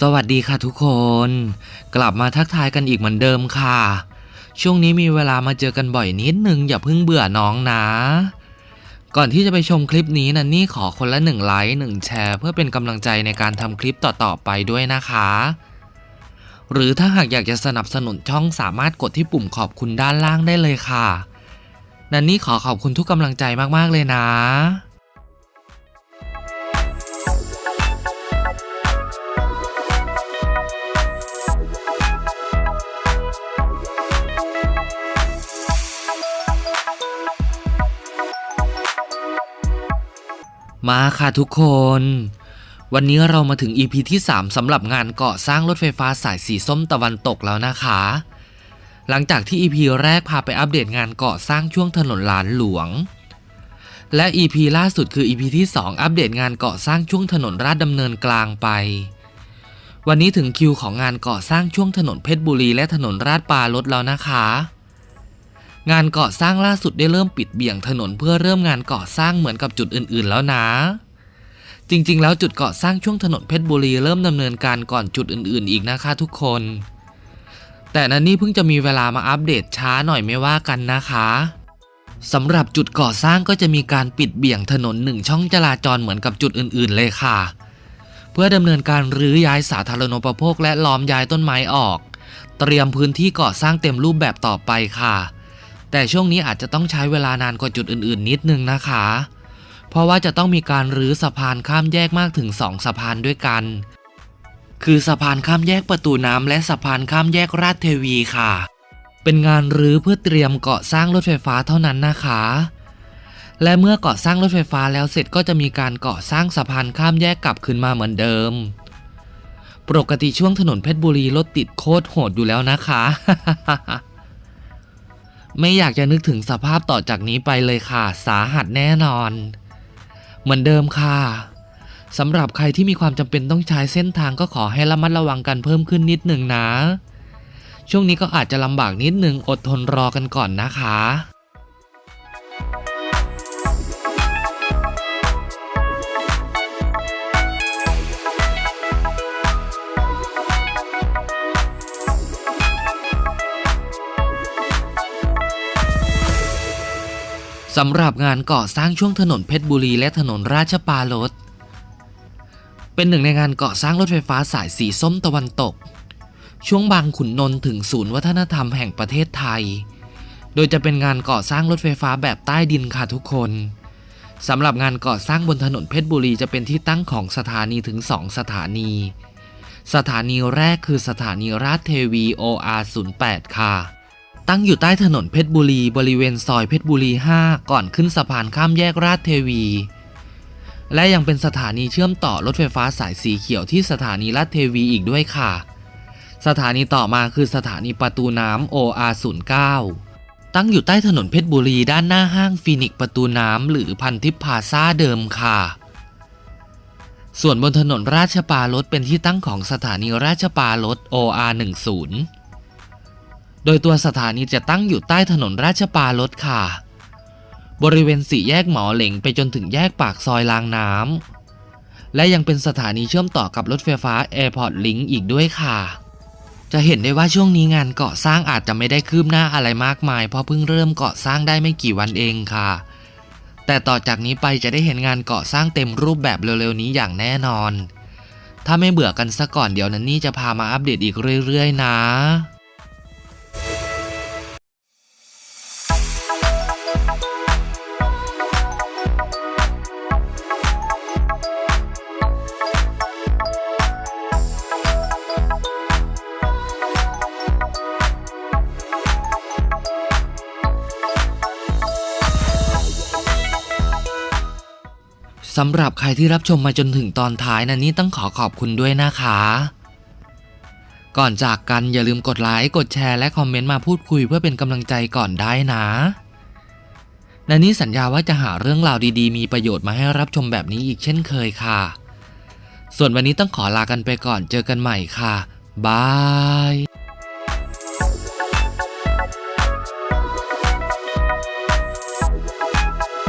สวัสดีค่ะทุกคน กลับมาทักทายกันอีกเหมือนเดิมค่ะ ช่วงนี้มีเวลามาเจอกันบ่อยนิดนึงอย่าเพิ่งเบื่อน้องนะ ก่อนที่จะไปชมคลิปนี้นะนี่ขอคนละหนึ่งไลค์หนึ่งแชร์ เพื่อเป็นกำลังใจในการทำคลิปต่อๆไปด้วยนะคะ หรือถ้าหากอยากจะสนับสนุนช่องสามารถกดที่ปุ่มขอบคุณด้านล่างได้เลยค่ะ นันนี่ขอขอบคุณทุกกำลังใจมากๆเลยนะ มาค่ะทุกคน วันนี้เรามาถึง EP ที่ 3สำหรับงานก่อสร้างรถไฟฟ้าสายสีส้มตะวันตกแล้วนะคะ หลังจากที่ EP แรกพาไปอัปเดตงานก่อสร้างช่วงถนนหลานหลวง และ EP ล่าสุดคือ EP ที่ 2 อัปเดตงานก่อสร้างช่วงถนนราชดำเนินกลางไป วันนี้ถึงคิวของงานก่อสร้างช่วงถนนเพชรบุรีและถนนราชปารถแล้วนะคะ งานก่อสร้างล่าสุดได้เริ่มปิดเบี่ยงถนนเพื่อเริ่มงานก่อสร้างเหมือนกับจุดอื่นๆ แล้วนะ จริงๆ แล้วจุดก่อสร้างช่วงถนนเพชรบุรีเริ่มดำเนินการก่อนจุดอื่นๆ อีกนะคะทุกคน แต่นันนี่เพิ่งจะมีเวลามาอัปเดตช้าหน่อยไม่ว่ากันนะคะสำหรับจุดก่อสร้างก็จะมีการปิดเบี่ยงถนนหนึ่งช่องจราจรเหมือนกับจุดอื่นๆ เลยค่ะ เพื่อดำเนินการรื้อย้ายสาธารณูปโภคและล้อมย้ายต้นไม้ออก เตรียมพื้นที่ก่อสร้างเต็มรูปแบบต่อไปค่ะ แต่ช่วงนี้อาจจะต้องใช้เวลานานกว่าจุดอื่นๆ นิดนึงนะคะ เพราะว่าจะต้องมีการรื้อสะพานข้ามแยกมากถึง 2 สะพานด้วยกัน คือสะพานข้ามแยกประตูน้ำและสะพานข้ามแยกราชเทวีค่ะ เป็นงานรื้อเพื่อเตรียมเก่อสร้างรถไฟฟ้าเท่านั้นนะคะ และเมื่อก่อสร้างรถไฟฟ้าแล้วเสร็จก็จะมีการเก่อสร้างสะพานข้ามแยกกลับคืนมาเหมือนเดิมปกติช่วงถนนเพชรบุรีรถติดโคตรโหดอยู่แล้วนะคะ ไม่อยากจะนึกถึงสภาพต่อจากนี้ไปเลยค่ะ สาหัสแน่นอน เหมือนเดิมค่ะสำหรับใครที่มีความจำเป็นต้องใช้เส้นทางก็ขอให้ระมัดระวังกันเพิ่มขึ้นนิดหนึ่งนะ ช่วงนี้ก็อาจจะลำบากนิดหนึ่งอดทนรอกันก่อนนะคะ สำหรับงานก่อสร้างช่วงถนนเพชรบุรีและถนนราชปารถเป็นหนึ่งในงานก่อสร้างรถไฟฟ้าสายสีส้มตะวันตก ช่วงบางขุนนนท์ถึงศูนย์วัฒนธรรมแห่งประเทศไทย โดยจะเป็นงานก่อสร้างรถไฟฟ้าแบบใต้ดินค่ะทุกคนสำหรับงานก่อสร้างบนถนนเพชรบุรีจะเป็นที่ตั้งของสถานีถึง 2 สถานี สถานีแรกคือสถานีราชเทวี OR08 ค่ะ ตั้งอยู่ใต้ถนนเพชรบุรี บริเวณซอยเพชรบุรี 5 ก่อนขึ้นสะพานข้ามแยกราชเทวี และยังเป็นสถานีเชื่อมต่อรถไฟฟ้าสายสีเขียวที่สถานีราชเทวีอีกด้วยค่ะ สถานีต่อมาคือสถานีประตูน้ำ OR09 ตั้งอยู่ใต้ถนนเพชรบุรีด้านหน้าห้างฟีนิกซ์ประตูน้ำ หรือพันทิพพาซาเดิมค่ะ ส่วนบนถนนราชปารถเป็นที่ตั้งของสถานีราชปารถ OR10 โดยตัวสถานีจะตั้งอยู่ใต้ถนนราชปารถค่ะ บริเวณสี่แยกหมอเหล่งไปจนถึงแยกปากซอยรางน้ำและยังเป็นสถานีเชื่อมต่อกับรถไฟฟ้า Airport Link อีกด้วยค่ะ จะเห็นได้ว่าช่วงนี้งานก่อสร้างอาจจะไม่ได้คืบหน้าอะไรมากมาย เพราะเพิ่งเริ่มก่อสร้างได้ไม่กี่วันเองค่ะ แต่ต่อจากนี้ไปจะได้เห็นงานก่อสร้างเต็มรูปแบบเร็วๆนี้อย่างแน่นอน ถ้าไม่เบื่อกันซะก่อนเดี๋ยวนั้นนี่จะพามาอัปเดตอีกเรื่อยๆ นะ สำหรับใครที่รับชมมาจนถึงตอนท้ายนะนี่ต้องขอขอบคุณด้วยนะคะ ก่อนจากกันอย่าลืมกดไลค์กดแชร์และคอมเมนต์มาพูดคุยเพื่อเป็นกำลังใจก่อนได้นะนันนี่สัญญาว่าจะหาเรื่องราวดีๆ มีประโยชน์มาให้รับชมแบบนี้อีกเช่นเคยค่ะ ส่วนวันนี้ต้องขอลากันไปก่อนเจอกันใหม่ค่ะ บาย